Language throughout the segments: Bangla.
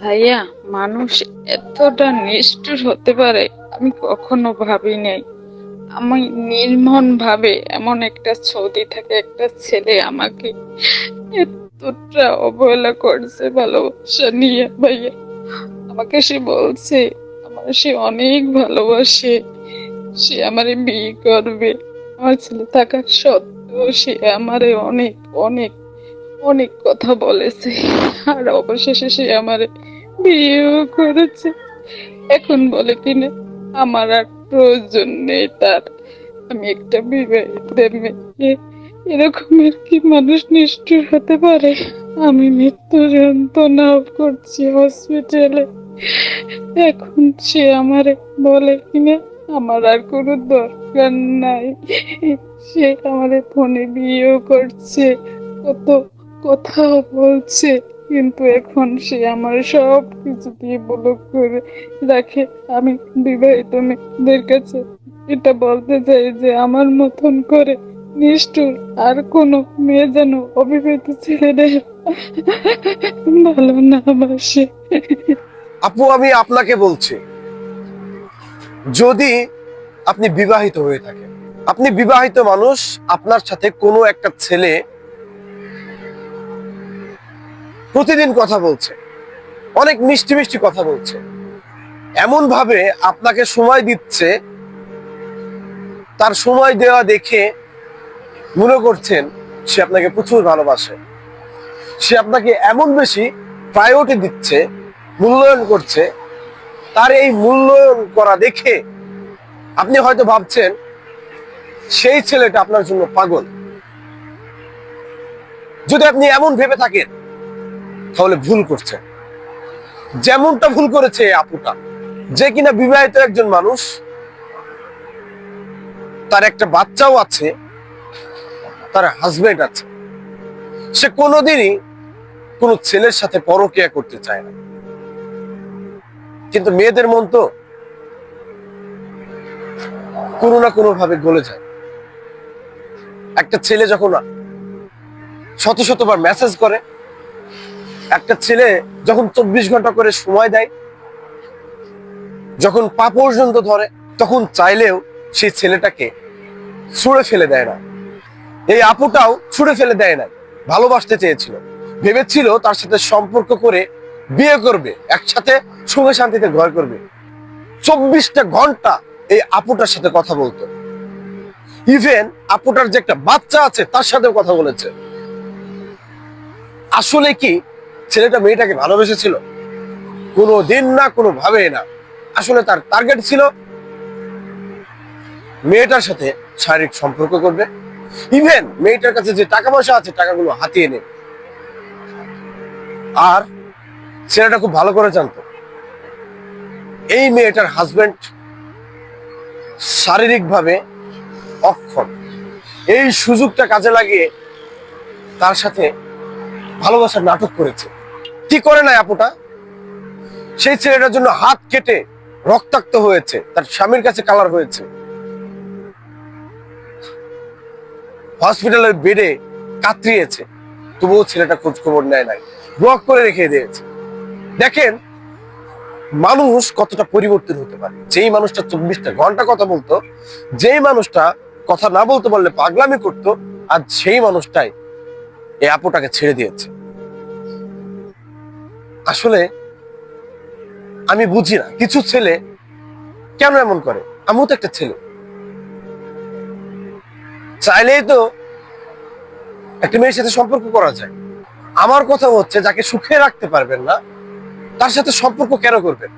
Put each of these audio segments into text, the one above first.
ভাইয়া, মানুষ এতটা নিষ্ঠুর হতে পারে, আমি কখনো ভাবি নাই। আমি নির্মম ভাবে এমন একটা সৌদি থেকে একটা ছেলে আমাকে এতটা অবহেলা করছে, ভালোবাসা নিয়ে ভাইয়া। আমাকে সে বলছে আমার সে অনেক ভালোবাসে, সে আমারে বিয়ে করবে। আমার ছেলে থাকার সত্ত্বেও সে আমারে অনেক অনেক অনেক কথা বলেছে। আর অবশেষে সে আমারে বিয়েও করেছে। এখন বলে কিনা, আমার আর প্রয়োজন নেই তার। আমি একটা বিবাহিত মেয়ে। এরকমের কি মানুষ নিষ্ঠুর হতে পারে? আমি মৃত্যু যন্ত্রণা করছি হসপিটালে এখন সে আমারে বলে কিনা, আমার আর কোনো দরকার নাই। সে আমারে ফোনে বিয়েও করছে। কত কথাও বলছে, কিন্তু এখন সে আমার সব কিছু দিয়ে ব্লক করে রাখে। আমি বিবাহিত মেয়েদের কাছে এটা বলতে চাই যে, আমার মতন করে নিষ্ঠুর আর কোনো মেয়ে যেন অবিবাহিত ছেলেদের ভালো না বাসে। আপু, আমি আপনাকে বলছি, যদি আপনি বিবাহিত হয়ে থাকেন, আপনি বিবাহিত মানুষ, আপনার সাথে কোনো একটা ছেলে প্রতিদিন কথা বলছে। অনেক মিষ্টি মিষ্টি কথা বলছে। এমন ভাবে আপনাকে সময় দিচ্ছে, তার সময় দেওয়া দেখে মনে করছেন সে আপনাকে প্রচুর ভালোবাসে। সে আপনাকে এমন বেশি প্রায়োরিটি দিচ্ছে, মূল্যায়ন করছে, তার এই মূল্যায়ন করা দেখে আপনি হয়তো ভাবছেন, সেই ছেলেটা আপনার জন্য পাগল। যদি আপনি এমন ভেবে থাকেন তাহলে ভুল করছেন যেমনটা ভুল করেছে আপুটা। যে কিনা বিবাহিত একজন মানুষ, তার একটা বাচ্চাও আছে, তার হাজবেন্ড আছে। সে কোনোদিনই কোনো ছেলের সাথে পরকিয়া করতে চায় না। কিন্তু মেয়েদের মন তো কোনো না কোনো ভাবে গলে যায়। একটা ছেলে যখন শত শতবার মেসেজ করে একটা ছেলে যখন চব্বিশ ঘণ্টা করে সময় দেয়, যখন পা পর্যন্ত ধরে, তখন চাইলেও সেই ছেলেটাকে ছুঁড়ে ফেলে দেয় না। এই আপুটাও ছুঁড়ে ফেলে দেয় না ভালোবাসতে চেয়েছিল। ভেবেছিল তার সাথে সম্পর্ক করে বিয়ে করবে, একসাথে সুখে শান্তিতে ঘর করবে। চব্বিশটা ঘণ্টা এই আপুটার সাথে কথা বলতো। ইভেন আপুটার যে একটা বাচ্চা আছে, তার সাথেও কথা বলেছে। আসলে কি ছেলেটা মেয়েটাকে ভালোবেসেছিল। কোনো দিন না কোনো ভাবে না। আসলে তার টার্গেট ছিল মেয়েটার সাথে শারীরিক সম্পর্ক করবে। ইভেন মেয়েটার কাছে যে টাকা পয়সা আছে, টাকাগুলো হাতিয়ে নেবে। আর ছেলেটা খুব ভালো করে জানতো, এই মেয়েটার হাজবেন্ড শারীরিকভাবে অক্ষম। এই সুযোগটা কাজে লাগিয়ে তার সাথে ভালোবাসার নাটক করেছে। কি করে নাই আপুটা? সেই ছেলেটার জন্য হাত কেটে রক্তাক্ত হয়েছে, তার স্বামীর কাছে কালার হয়েছে। হসপিটালের বেডে কাতরিয়েছে, তবুও ছেলেটা খোঁজ খবর নেয় নাই, ব্লক করে রেখে দিয়েছে। দেখেন, মানুষ কতটা পরিবর্তন হতে পারে। যেই মানুষটা চব্বিশটা ঘণ্টা কথা বলতো, যেই মানুষটা কথা না বলতে পারলে পাগলামি করতো, আর সেই মানুষটাই এই আপুটাকে ছেড়ে দিয়েছে। আসলে আমি বুঝি না, কিছু ছেলে কেন এমন করে? আমিও তো একটা ছেলে। চাইলেই তো একটা মেয়ের সাথে সম্পর্ক করা যায়। আমার কথা হচ্ছে, যাকে সুখে রাখতে পারবেন না, তার সাথে সম্পর্ক কেন করবেন?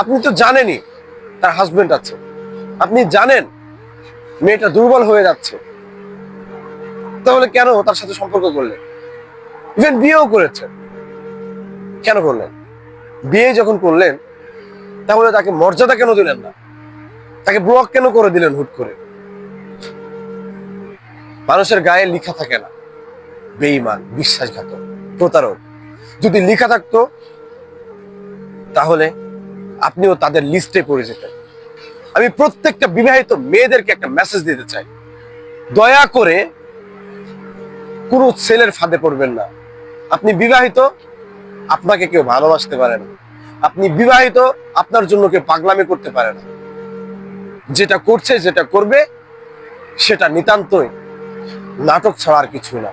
আপনি তো জানেনই তার হাজবেন্ড আছে। আপনি জানেন মেয়েটা দুর্বল হয়ে যাচ্ছে। তাহলে কেন তার সাথে সম্পর্ক করলেন? ইভেন বিয়েও করেছেন। কেন করলেন? বিয়ে যখন করলেন, তাহলে তাকে মর্যাদা কেন দিলেন না? তাকে ব্লক কেন করে দিলেন হুট করে? মানুষের গায়ে লেখা থাকে না। বেঈমান, বিশ্বাসঘাতক, প্রতারক। যদি লেখা থাকতো, তাহলে আপনিও তাদের লিস্টে পড়ে যেতেন। আমি প্রত্যেকটা বিবাহিত মেয়েদেরকে একটা মেসেজ দিতে চাই। দয়া করে কোনো ছেলের ফাঁদে পড়বেন না। আপনি বিবাহিত আপনাকে কেউ ভালোবাসতে পারে না। আপনি বিবাহিত, আপনার জন্য কেউ পাগলামি করতে পারে না। যেটা করছে, যেটা করবে, সেটা নিতান্তই নাটক ছাড়া আর কিছু না।